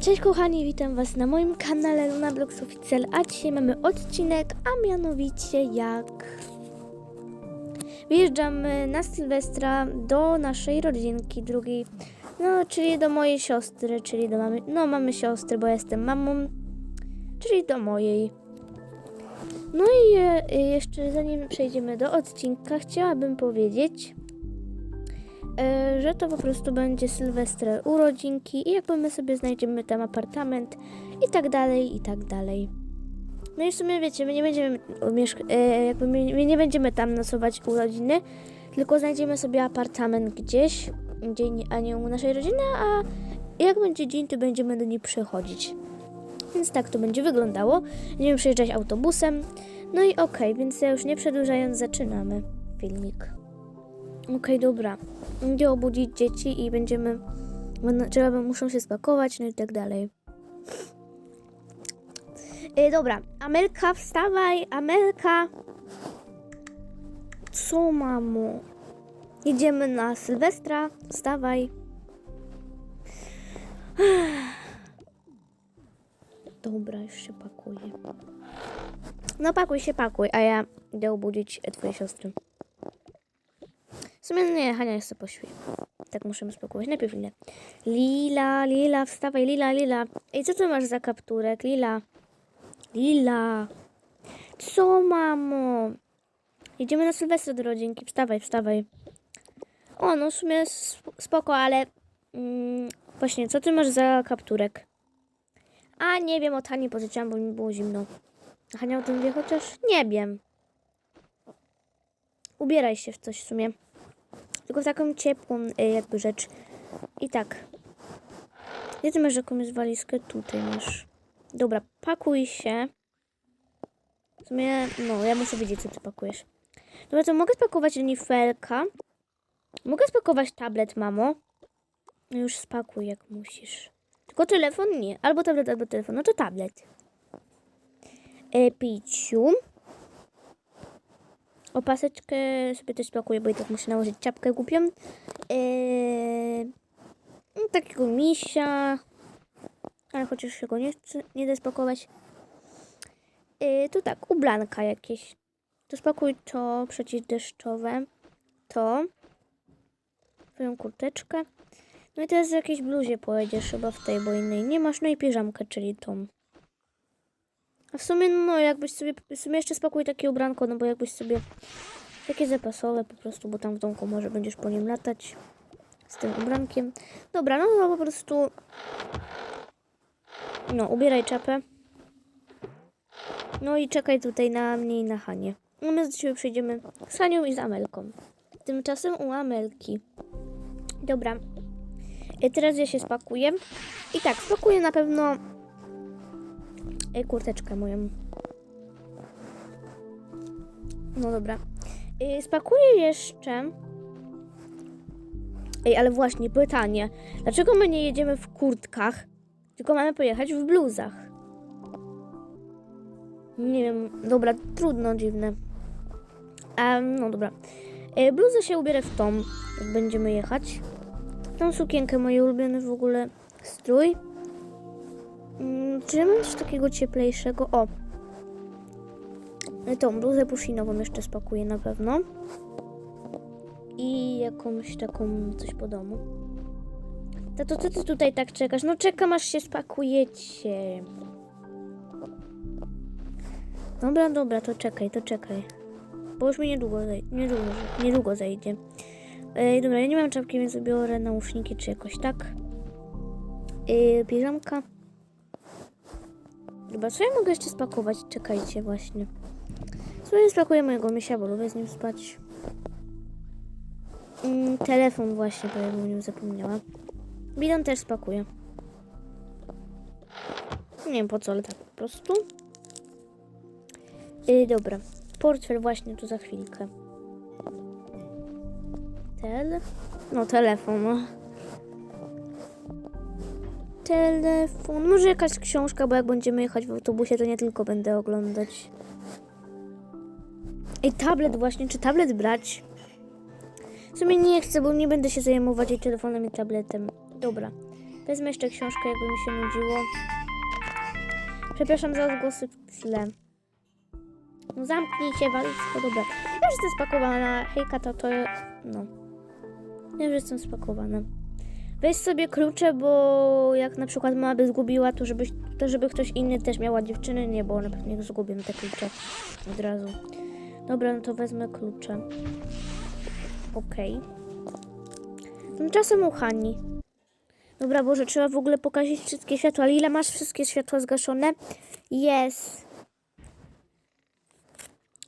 Cześć kochani, witam was na moim kanale Luna Blogs Official, a dzisiaj mamy odcinek, a mianowicie jak wyjeżdżamy na Sylwestra do naszej rodzinki drugiej, no czyli do mojej siostry, czyli do mamy, no mamy siostry, bo jestem mamą, czyli do mojej. No i e, jeszcze zanim przejdziemy do odcinka, chciałabym powiedzieć, że to po prostu będzie Sylwestra urodzinki i jakby my sobie znajdziemy tam apartament i tak dalej, i tak dalej. No i w sumie wiecie, my nie będziemy e, jakby my, nie będziemy tam nocować urodziny, tylko znajdziemy sobie apartament gdzieś, gdzie a nie u naszej rodziny, a jak będzie dzień, to będziemy do niej przychodzić. Więc tak to będzie wyglądało. Będziemy przejeżdżać autobusem. No i okej, więc ja już nie przedłużając, zaczynamy filmik. Okej, dobra. Idę obudzić dzieci i będziemy. Trzeba, muszą się spakować, no i tak dalej. E, dobra, Amelka, wstawaj, Amelka. Co, mamo? Jedziemy na Sylwestra, wstawaj. Dobra, już się pakuję. No pakuj się, pakuj, a ja idę obudzić twoje siostry. Sumie nie, Hania jeszcze pośpi. Tak musimy spakować. Najpierw Lilę. Lila, Lila, wstawaj, Lila, Lila. Ej, co ty masz za kapturek? Lila. Lila. Co, mamo? Jedziemy na Sylwestra do rodzinki. Wstawaj, wstawaj. O, no w sumie sp- spoko, ale... Mm, właśnie, co ty masz za kapturek? A, nie wiem, od Hani pożyczyłam, bo mi było zimno. Hania o tym wie chociaż? Nie wiem. Ubieraj się w coś w sumie. Tylko w taką ciepłą y, jakby rzecz. I tak. Gdzie ty masz jakąś walizkę? Tutaj masz. Dobra, pakuj się. W sumie, no, ja muszę wiedzieć, co ty pakujesz. Dobra, to mogę spakować reniferka. Mogę spakować tablet, mamo. No już spakuj, jak musisz. Tylko telefon nie. Albo tablet, albo telefon. No to tablet. E, piciu. Opaseczkę sobie też spakuję, bo i tak muszę nałożyć czapkę głupią. Eee, takiego misia. Ale chociaż się go nie, nie da spakować. Eee, to tak, ubranka jakieś. To spakuj to przeciwdeszczowe. To. Twoją kurteczkę. No i teraz w jakiejś bluzie pojedziesz chyba w tej, bo innej nie masz. No i piżamkę, czyli tą. A w sumie, no jakbyś sobie, w sumie jeszcze spakuj takie ubranko, no bo jakbyś sobie takie zapasowe po prostu, bo tam w domku może będziesz po nim latać z tym ubrankiem. Dobra, no, no po prostu no, ubieraj czapę. No i czekaj tutaj na mnie i na Hanie. No my z ciebie przejdziemy z Hanią i z Amelką. Tymczasem u Amelki. Dobra. E, Teraz ja się spakuję. I tak, spakuję na pewno kurteczkę moją. No dobra. E, Spakuję jeszcze. Ej, ale właśnie pytanie. Dlaczego my nie jedziemy w kurtkach, tylko mamy pojechać w bluzach? Nie wiem. Dobra, trudno, dziwne. Um, no dobra. E, bluzę się ubierę w tą, jak będziemy jechać. Tą sukienkę, mój ulubiony w ogóle strój. Mm, czy mam coś takiego cieplejszego? O! E, Tą bluzę puszynową jeszcze spakuję na pewno. I jakąś taką coś po domu. Tato, co ty tutaj tak czekasz? No czekam aż się spakujecie. Dobra, dobra, to czekaj, to czekaj. Bo już mi niedługo, zaj- niedługo, niedługo zajdzie. Ej, dobra, ja nie mam czapki, więc biorę nauszniki czy jakoś tak. Yy, piżamka. Dobra, co ja mogę jeszcze spakować? Czekajcie właśnie. Sobie spakuję mojego misia, bo lubię z nim spać. Mm, telefon właśnie, bo ja o nim zapomniała. Bidon też spakuję. Nie wiem po co, ale tak po prostu. Yy, dobra. Portfel właśnie tu za chwilkę. Tel? No, telefon. No. Telefon. Może jakaś książka, bo jak będziemy jechać w autobusie, to nie tylko będę oglądać. Ej, tablet właśnie. Czy tablet brać? W sumie nie chcę, bo nie będę się zajmować i telefonem i tabletem. Dobra. Wezmę jeszcze książkę, jakby mi się nudziło. Przepraszam za odgłosy w tle. No zamknij walizko, dobra. Ja już jestem spakowana. Hejka, to to... No. Ja już jestem spakowana. Weź sobie klucze, bo jak na przykład mama by zgubiła, to, żebyś, to żeby ktoś inny też miała dziewczyny, nie, bo na pewno zgubię te klucze od razu. Dobra, no to wezmę klucze. Okej. Tymczasem u. Dobra, Boże, trzeba w ogóle pokazać wszystkie światła. Lila, masz wszystkie światła zgaszone? Jest.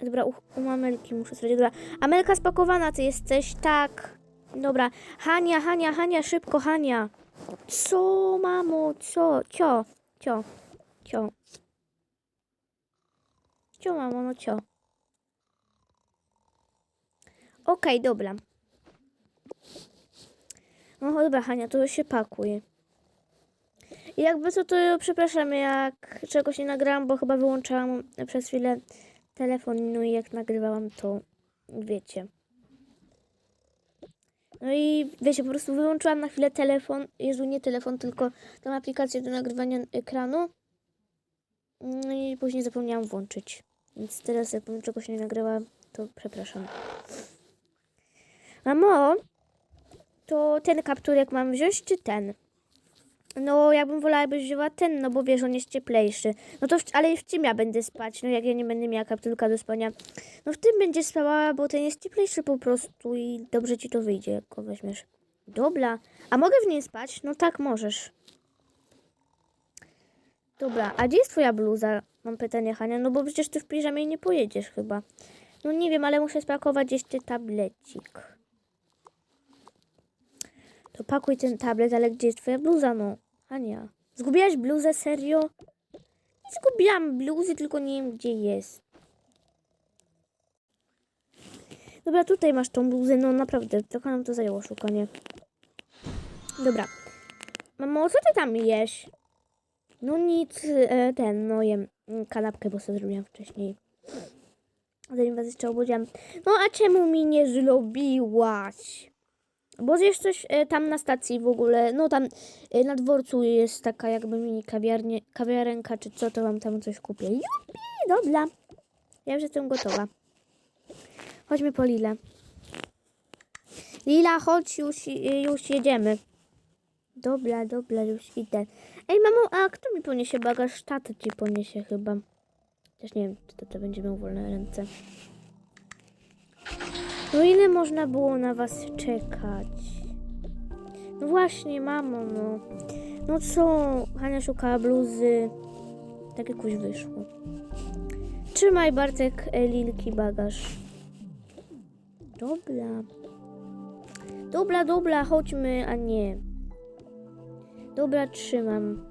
Dobra, u, u Amelki muszę sprawdzić. Dobra, Amelka spakowana ty jesteś? Tak. Dobra, Hania, Hania, Hania, szybko, Hania. Co, mamo, co? Cio, cio, cio. Cio, mamo, no cio. Okej, dobra. No dobra, Hania, to się pakuje. Jakby co, to przepraszam, jak czegoś nie nagrałam, bo chyba wyłączałam przez chwilę telefon, no i jak nagrywałam, to wiecie. No i wiecie, po prostu wyłączyłam na chwilę telefon, Jezu, nie telefon, tylko tą aplikację do nagrywania ekranu. No i później zapomniałam włączyć. Więc teraz jak bym czegoś nie nagrała, to przepraszam. Mamo, to ten kapturek mam wziąć, czy ten? No, ja bym wolała, byś wzięła ten, no bo wiesz, on jest cieplejszy. No to, w, ale w czym ja będę spać? No jak ja nie będę miała kapturka do spania. No w tym będzie spała, bo ten jest cieplejszy po prostu i dobrze ci to wyjdzie, jak go weźmiesz. Dobra. A mogę w nim spać? No tak, możesz. Dobra, a gdzie jest twoja bluza? Mam pytanie, Hania. No bo przecież ty w piżamie nie pojedziesz chyba. No nie wiem, ale muszę spakować jeszcze tablecik. To pakuj ten tablet, ale gdzie jest twoja bluza, no? Hania. Zgubiłaś bluzę, serio? Nie zgubiłam bluzy, tylko nie wiem, gdzie jest. Dobra, tutaj masz tą bluzę, no naprawdę, trochę nam to zajęło szukanie. Dobra. Mamo, co ty tam jesz? No nic, e, ten, no jem kanapkę, bo sobie zrobiłam wcześniej. Zanim was jeszcze obudziłam. No a czemu mi nie zrobiłaś? Bo zjesz coś e, tam na stacji w ogóle, no tam e, na dworcu jest taka jakby mini kawiarnie, kawiarenka czy co, to wam tam coś kupię. Jupi, dobra. Ja już jestem gotowa. Chodźmy po Lilę. Lila, chodź, już, e, już jedziemy. Dobra, dobra, już idę. Ej, mamo, a kto mi poniesie bagaż? Tata ci poniesie chyba. Też nie wiem, czy tata będzie miał wolne ręce. No ile można było na was czekać? No właśnie, mamo, no. No co? Hania szukała bluzy. Tak jakoś wyszło. Trzymaj, Bartek, e, Lilki bagaż. Dobra. Dobra, dobra, chodźmy, a nie. Dobra, trzymam.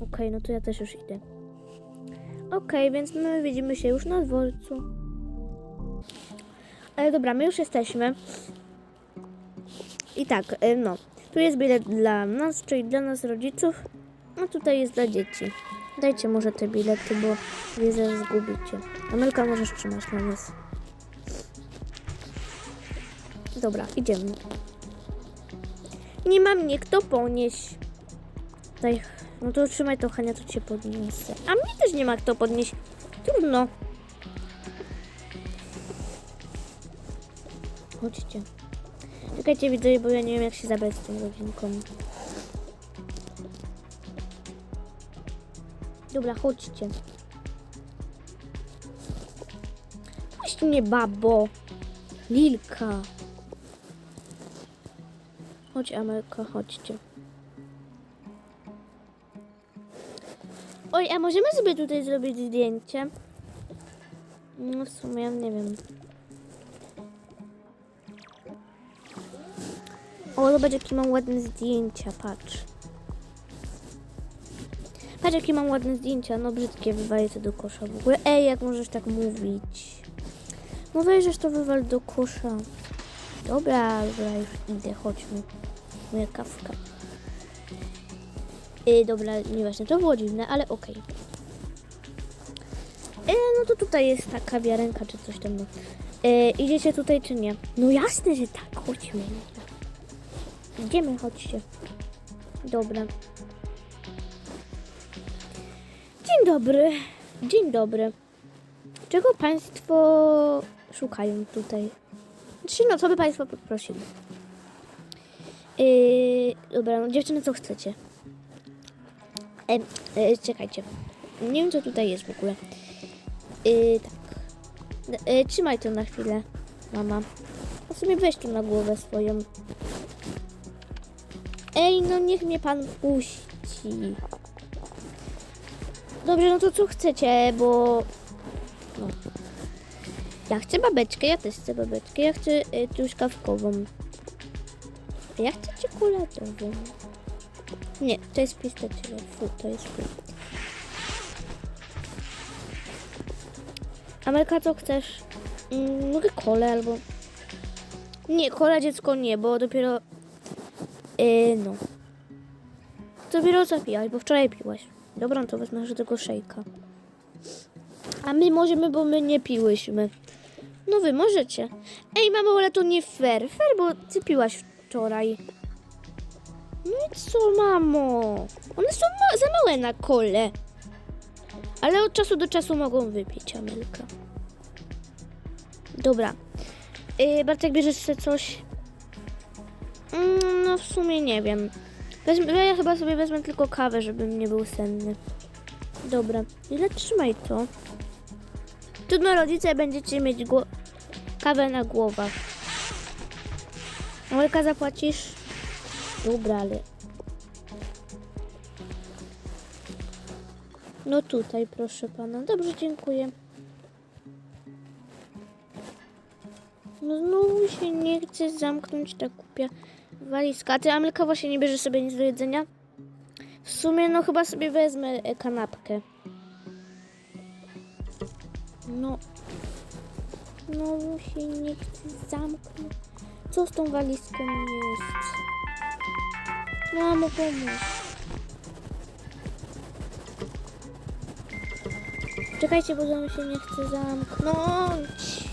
Okej, no to ja też już idę. Okej, więc my widzimy się już na dworcu. Ale dobra, my już jesteśmy. I tak, y, no. Tu jest bilet dla nas, czyli dla nas rodziców. A tutaj jest dla dzieci. Dajcie może te bilety, bo je zaraz zgubicie. Amelka możesz trzymać na nas. Dobra, idziemy. Nie ma mnie kto ponieść. Daj, no to trzymaj to, Hania, to cię podniosę. A mnie też nie ma kto podnieść. Trudno. Chodźcie. Czekajcie, widzę, bo ja nie wiem, jak się zabrać z tą rodzinką. Dobra, chodźcie. Puść mnie, babo. Lilka. Chodź, Amelka, chodźcie. Oj, a możemy sobie tutaj zrobić zdjęcie? No w sumie, nie wiem. O, zobacz jakie mam ładne zdjęcia, patrz. Patrz jakie mam ładne zdjęcia, no brzydkie, wywalę to do kosza w ogóle. Ej, jak możesz tak mówić? No weźesz to wywal do kosza. Dobra, dobra, już idę, chodźmy. Moja kawka. Yy, dobra, nieważne, to było dziwne, ale okej. Yy, no to tutaj jest ta kawiarenka, czy coś tam. Yy, idziecie tutaj, czy nie? No jasne, że tak, chodźmy. Idziemy, chodźcie. Dobra. Dzień dobry. Dzień dobry. Czego Państwo szukają tutaj? Czy no, co by Państwo poprosili? Yy, dobra, no dziewczyny, co chcecie? E, e, czekajcie. Nie wiem, co tutaj jest w ogóle. Yy, tak. E, trzymaj to na chwilę, mama. A sobie weź tu na głowę swoją. Ej, no niech mnie pan puści. Dobrze, no to co chcecie, bo... No. Ja chcę babeczkę, ja też chcę babeczkę. Ja chcę y, truskawkową. Ja chcę czekoladową. Nie, to jest pistacjowa. Fu, to jest fu. Amelka, co chcesz? Mm, mogę kolę albo... Nie, kola dziecko nie, bo dopiero... Yy, no. Dopiero piłaś, bo wczoraj piłaś. Dobra, to wezmę że tego szejka. A my możemy, bo my nie piłyśmy. No wy możecie. Ej, mamo, ale to nie fair. Fair, bo ty piłaś wczoraj. No i co, mamo? One są ma- za małe na kole. Ale od czasu do czasu mogą wypić, Amelka. Dobra. Yy, Bartek, bierzesz sobie coś? No w sumie nie wiem. Wezmę, ja chyba sobie wezmę tylko kawę, żebym nie był senny. Dobra, ile trzymaj to. Trudno rodzice będziecie mieć kawę na głowach. Amelka zapłacisz? Dobra, ale... No tutaj, proszę pana. Dobrze, dziękuję. No znowu się nie chce zamknąć ta kupia walizka. A ty, Amelka, właśnie nie bierze sobie nic do jedzenia? W sumie, no chyba sobie wezmę e, kanapkę. No. No się nie chce zamknąć. Co z tą walizką jest? Mamo, pomóż. Czekajcie, bo on się nie chce zamknąć.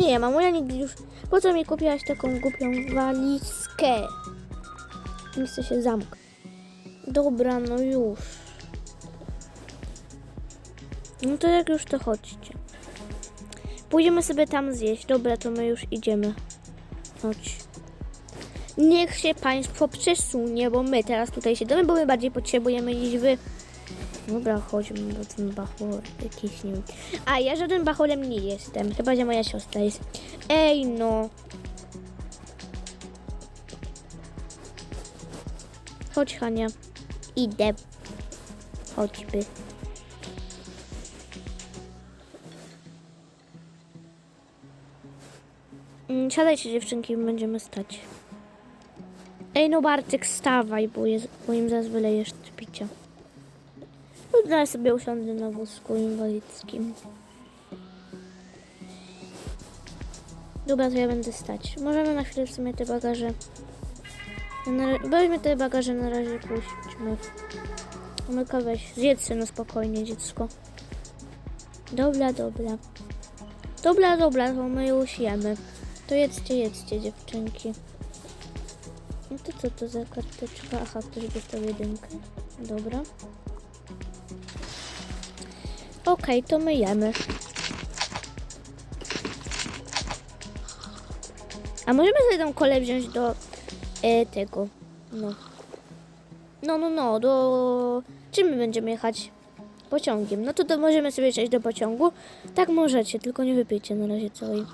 Nie, mamo, ja nigdy już... Po co mi kupiłaś taką głupią walizkę? Nie chcę się zamknąć. Dobra, no już. No to jak już to chodźcie. Pójdziemy sobie tam zjeść. Dobra, to my już idziemy. Chodź. Niech się państwo przesunie, bo my teraz tutaj siedzimy, bo my bardziej potrzebujemy niż wy. Dobra, chodźmy, bo ten bachor jakiś. A ja żaden bachorem nie jestem, chyba że moja siostra jest. Ej no. Chodź Hania. Idę. Chodźby. Mm, Siadajcie dziewczynki, będziemy stać. Ej no Bartek, stawaj, bo, jest, bo im zaraz wylejesz picia. No zaraz sobie usiądę na wózku inwalidzkim. Dobra, to ja będę stać. Możemy na chwilę w sumie te bagaże... Weźmy te bagaże na razie puśćmy. Omyka weź, zjedz no spokojnie dziecko. Dobra, dobra. Dobra, dobra, to my już jemy. To jedzcie, jedzcie dziewczynki. No to co to za karteczka? Aha, ktoś dostał jedynkę. Dobra. Okej, to my jemy. A możemy sobie tą kolę wziąć do e, tego. No. No, no, no, do... Czym my będziemy jechać? Pociągiem. No to, to możemy sobie przejść do pociągu. Tak możecie, tylko nie wypijcie na razie całej.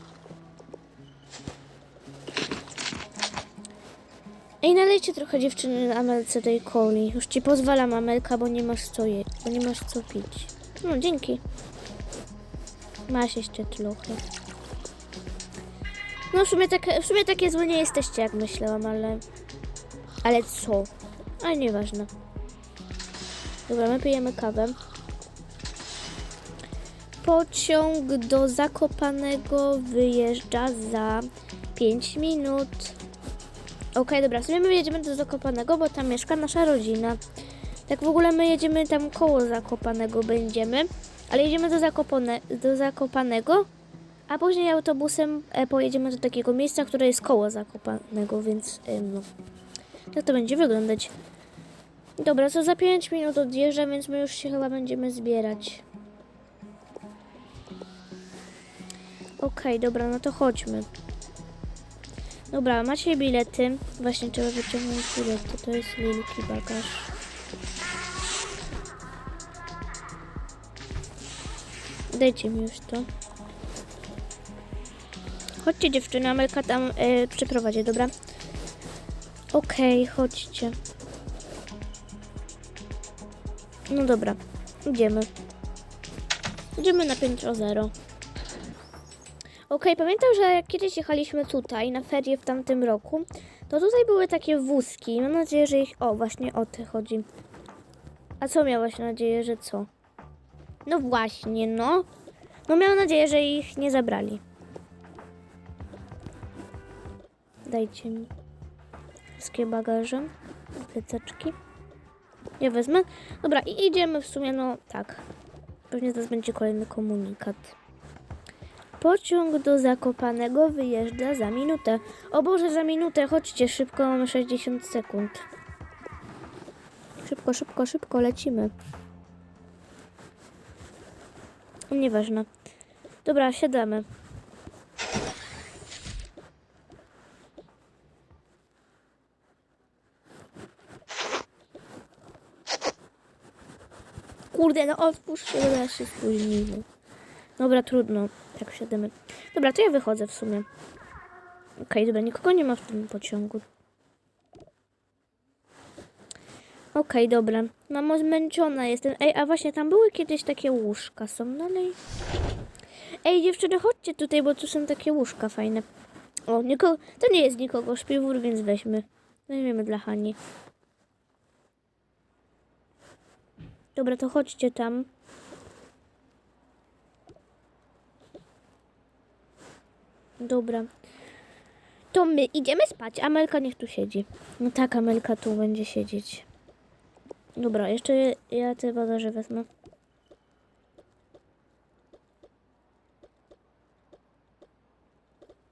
Ej, nalejcie trochę dziewczyny Amelce tej coli. Już ci pozwalam, Amelka, bo nie masz co je, bo nie masz co pić. No, dzięki. Masz jeszcze trochę. No, w sumie, tak, w sumie takie złe nie jesteście, jak myślałam, ale... Ale co? Ale nieważne. Dobra, my pijemy kawę. Pociąg do Zakopanego wyjeżdża za 5 minut. Okej, dobra, w sumie my jedziemy do Zakopanego, bo tam mieszka nasza rodzina. Tak w ogóle my jedziemy tam koło Zakopanego będziemy, ale jedziemy do, Zakopane, do Zakopanego, A później autobusem e, pojedziemy do takiego miejsca, które jest koło Zakopanego, więc em, no. Jak to będzie wyglądać? Dobra, co za 5 minut odjeżdża, więc my już się chyba będziemy zbierać. Okej, dobra, no to chodźmy. Dobra, macie bilety. Właśnie trzeba wyciągnąć bilety. To jest wielki bagaż. Dajcie mi już to. Chodźcie dziewczyny, Amelka tam e, przyprowadzi, dobra? Okej, chodźcie. No dobra, idziemy. Idziemy na piętro zero. Okej, pamiętam, że jak kiedyś jechaliśmy tutaj na ferie w tamtym roku, to tutaj były takie wózki. Mam nadzieję, że ich... O, właśnie o te chodzi. A co miałaś nadzieję, że co? No właśnie, no. No miałam nadzieję, że ich nie zabrali. Dajcie mi wszystkie bagaże, plecaczki. Ja wezmę. Dobra, i idziemy w sumie, no tak. Pewnie zaraz będzie kolejny komunikat. Pociąg do Zakopanego wyjeżdża za minutę. O Boże, za minutę, chodźcie szybko, mamy 60 sekund. Szybko, szybko, szybko, lecimy. Nieważne. Dobra, siadamy. Kurde, no otwórz się, teraz się spóźnimy. Dobra, trudno. Tak siadamy. Dobra, to ja wychodzę w sumie. Okej, dobra, nikogo nie ma w tym pociągu. Okej, dobra. Mamo, zmęczona jestem. Ej, a właśnie, tam były kiedyś takie łóżka. Są dalej? Ej, dziewczyny, chodźcie tutaj, bo tu są takie łóżka fajne. O, nikogo, to nie jest nikogo śpiwór, więc weźmy. Weźmiemy dla Hani. Dobra, to chodźcie tam. Dobra. To my idziemy spać. Amelka niech tu siedzi. No tak, Amelka tu będzie siedzieć. Dobra, jeszcze ja te bagaże wezmę.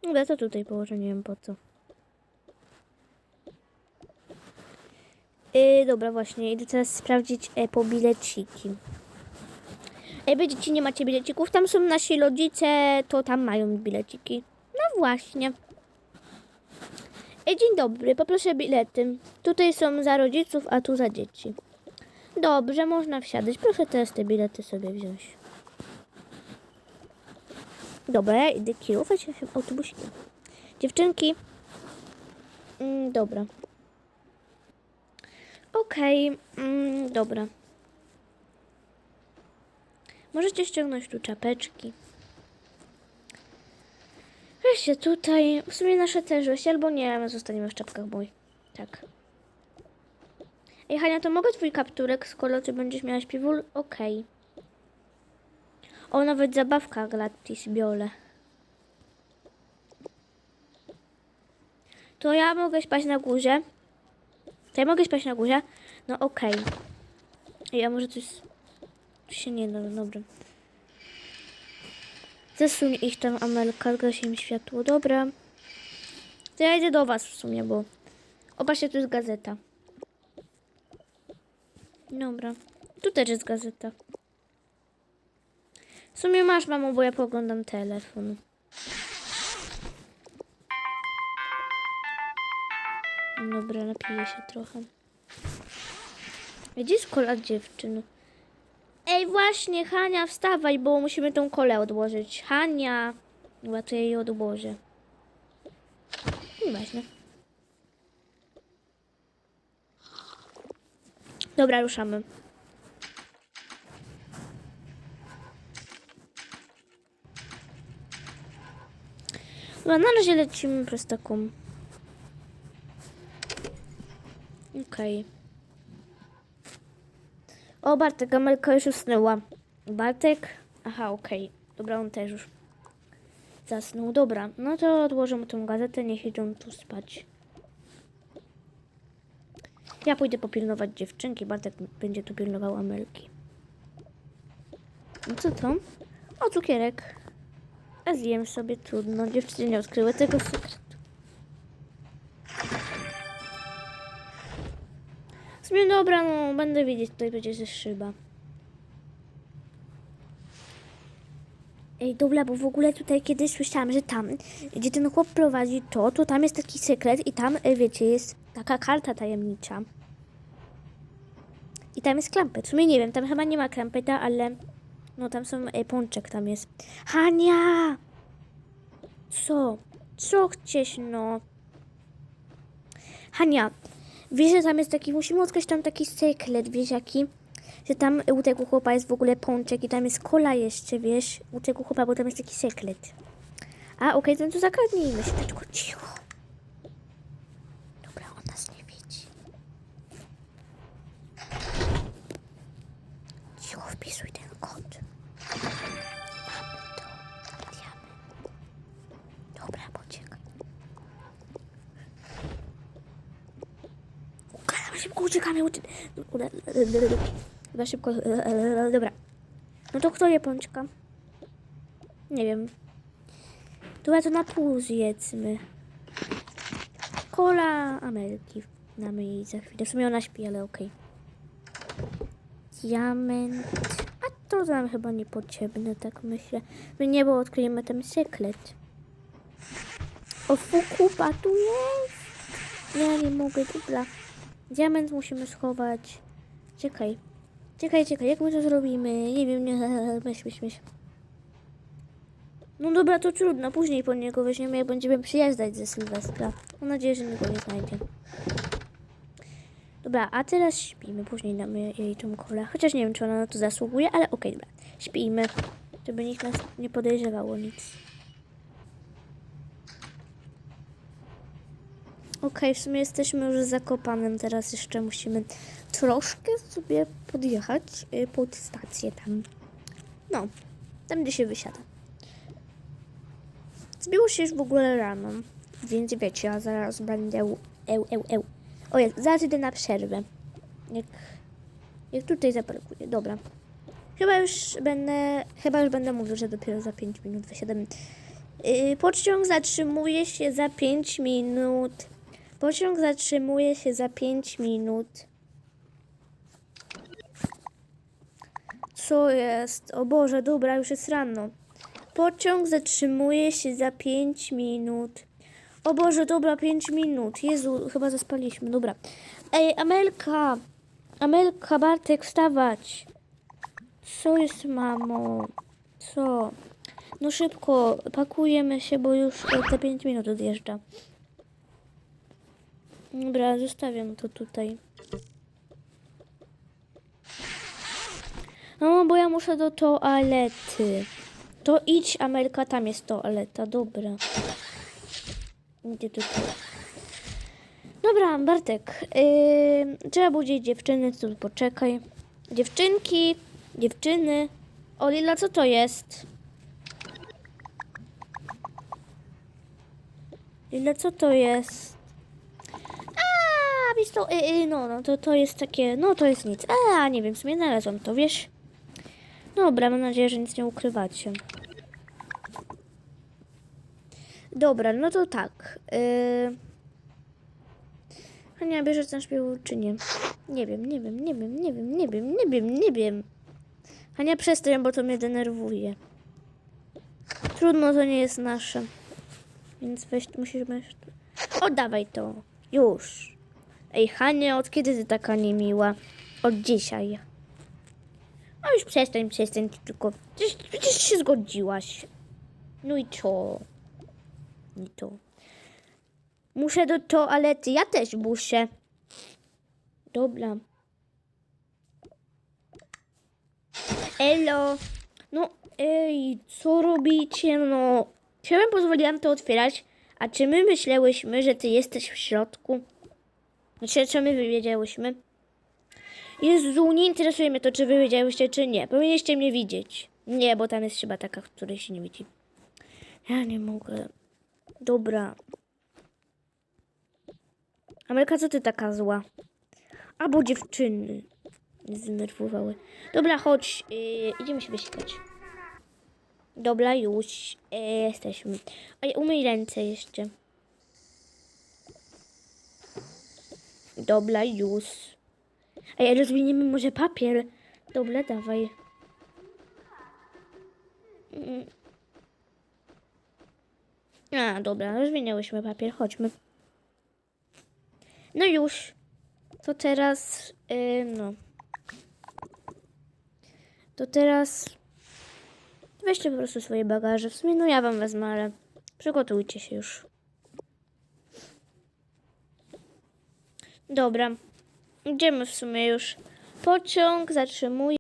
Dobra, to tutaj położę, nie wiem po co. Yy, dobra, właśnie, idę teraz sprawdzić e, po bileciki. Ej, wy dzieci nie macie bilecików, tam są nasi rodzice, to tam mają bileciki. No właśnie. Ej, dzień dobry, poproszę bilety. Tutaj są za rodziców, a tu za dzieci. Dobrze, można wsiadać. Proszę teraz te bilety sobie wziąć. Dobra, idę kierować się autobusikiem. Dziewczynki. Mm, dobra. Okej, mm, dobra. Możecie ściągnąć tu czapeczki. Weźcie tutaj. W sumie nasze też weźcie, albo nie, my zostaniemy w czapkach bój. Tak. Ej, Hania, to mogę twój kapturek, skoro ty będziesz miała śpiwór? Okej. O, nawet zabawka gratis biole. To ja mogę spać na górze. To ja mogę spać na górze? No okej. Ej, a może coś... Tu się nie da, no dobra. Zesuń ich tam, Amelka, zgasi im światło. Dobra. To ja idę do was w sumie, bo... Opatrzcie, tu jest gazeta. Dobra. Tu też jest gazeta. W sumie masz, mamo, bo ja poglądam telefon. Dobra, napiję się trochę. Gdzie jest kola dziewczyn? Ej, właśnie, Hania, wstawaj, bo musimy tą kolę odłożyć. Hania! Chyba to jej odłożę. Nieważne. Dobra, ruszamy. Dobra, na razie lecimy prostaką. Okej. O, Bartek, Amelka już usnęła. Bartek? Aha, okej. Dobra, on też już zasnął. Dobra, no to odłożę mu tą gazetę, niech idą tu spać. Ja pójdę popilnować dziewczynki, Bartek będzie tu pilnował Amelki. No co to? O, cukierek. A zjem sobie trudno. Dziewczyny nie odkryły tego sekretu. W sumie dobra, no będę wiedzieć, tutaj będzie ze szyba. Ej, dobra, bo w ogóle tutaj kiedyś słyszałam, że tam, gdzie ten chłop prowadzi to, to tam jest taki sekret i tam, e, wiecie, jest taka karta tajemnicza. Tam jest klampet. W sumie nie wiem, tam chyba nie ma klampeta, ale no tam są, e, pączek tam jest. Hania! Co? Co chcesz, no? Hania, wiesz, że tam jest taki, musimy odkryć tam taki sekret, wiesz jaki? Że tam u tego chłopa jest w ogóle pączek i tam jest kola jeszcze, wiesz? U tego chłopa, bo tam jest taki sekret. A, okej, to, to zakradnijmy się, tylko cicho. Dobra, on nas nie widzi. Cicho, wpisuj ten kod. Mamy to. Diament. Dobra, poczekaj. Ukradam szybko, uciekamy. Dobra, szybko. Dobra. No to kto je pączka? Nie wiem. Dobra, to na pół zjedzmy. Kola Amelki. Damy jej za chwilę. W sumie ona śpi, ale okej. Diament. To nam chyba niepotrzebne, tak myślę. My nie, bo odkryjemy tam sekret. O, fukupa tu jest. Ja nie mogę, dobra. Diament musimy schować. Czekaj. Czekaj, czekaj, jak my to zrobimy? Nie wiem, nie, myśl, myśl, myśl. No dobra, to trudno, później po niego weźmiemy, jak będziemy przyjeżdżać ze Sylwestra. Mam nadzieję, że niego nie znajdzie. Dobra, a teraz śpimy, później damy jej tą kolę. Chociaż nie wiem, czy ona na to zasługuje, ale okej, dobra. Śpijmy, żeby nikt nas nie podejrzewało nic. Okej, w sumie jesteśmy już zakopanem, teraz jeszcze musimy troszkę sobie podjechać y, pod stację tam. No, tam gdzie się wysiada. Zbiło się już w ogóle rano, więc wiecie, ja zaraz będę eł, eł, eł. O jest, zaraz idę na przerwę. Jak, tutaj zaparkuję, dobra. Chyba już będę, chyba już będę mówił, że dopiero za 5 minut wysiadam. Yy, pociąg zatrzymuje się za 5 minut. Pociąg zatrzymuje się za 5 minut. Co jest? O Boże, dobra, już jest rano. Pociąg zatrzymuje się za 5 minut. O Boże, dobra, 5 minut. Jezu, chyba zaspaliśmy, dobra. Ej, Amelka! Amelka, Bartek, wstawać! Co jest, mamo? Co? No szybko, pakujemy się, bo już e, te 5 minut odjeżdża. Dobra, zostawiam to tutaj. No, bo ja muszę do toalety. To idź, Amelka, tam jest toaleta, dobra. Tutaj. Dobra, Bartek. Yy, trzeba budzić dziewczyny, tu poczekaj. Dziewczynki, dziewczyny. O, Lila, co to jest? Lila, co to jest? A, wiesz to, y, y, no, no, to, to jest takie, no, to jest nic. A, nie wiem, w sumie znalazłam to, wiesz? Dobra, mam nadzieję, że nic nie ukrywacie. Dobra, no to tak. Yy... Ania, bierzesz ten szpił czy nie? Nie wiem, nie wiem, nie wiem, nie wiem, nie wiem, nie wiem, nie wiem. Ania, przestań, bo to mnie denerwuje. Trudno, to nie jest nasze. Więc weź, weź- Oddawaj to. Już. Ej, Hania, od kiedy ty taka niemiła? Od dzisiaj. A już przestań, przestań, ty tylko... Przecież, przecież się zgodziłaś. No i co? To. Muszę do toalety, ja też muszę. Dobra. Elo. No, ej, co robicie, no? Ja pozwoliłam to otwierać? A czy my myślałyśmy, że ty jesteś w środku? Znaczy, czy my wiedziałyśmy? Jezu, nie interesuje mnie to, czy wy wiedziałyście, czy nie. Powinniście mnie widzieć. Nie, bo tam jest chyba taka, której się nie widzi. Ja nie mogę. Dobra. Ameryka, co ty taka zła? Albo dziewczyny zdenerwowały. Dobra, chodź. Yy, idziemy się wysikać. Dobra, już e, jesteśmy. Oj, umyj ręce jeszcze. Dobra, już. Ej, rozwiniemy może papier. Dobra, dawaj. A, dobra, rozwinęłyśmy papier, chodźmy. No już. To teraz, yy, no. To teraz weźcie po prostu swoje bagaże. W sumie, no ja wam wezmę, ale przygotujcie się już. Dobra. Idziemy w sumie już. Pociąg zatrzymuje.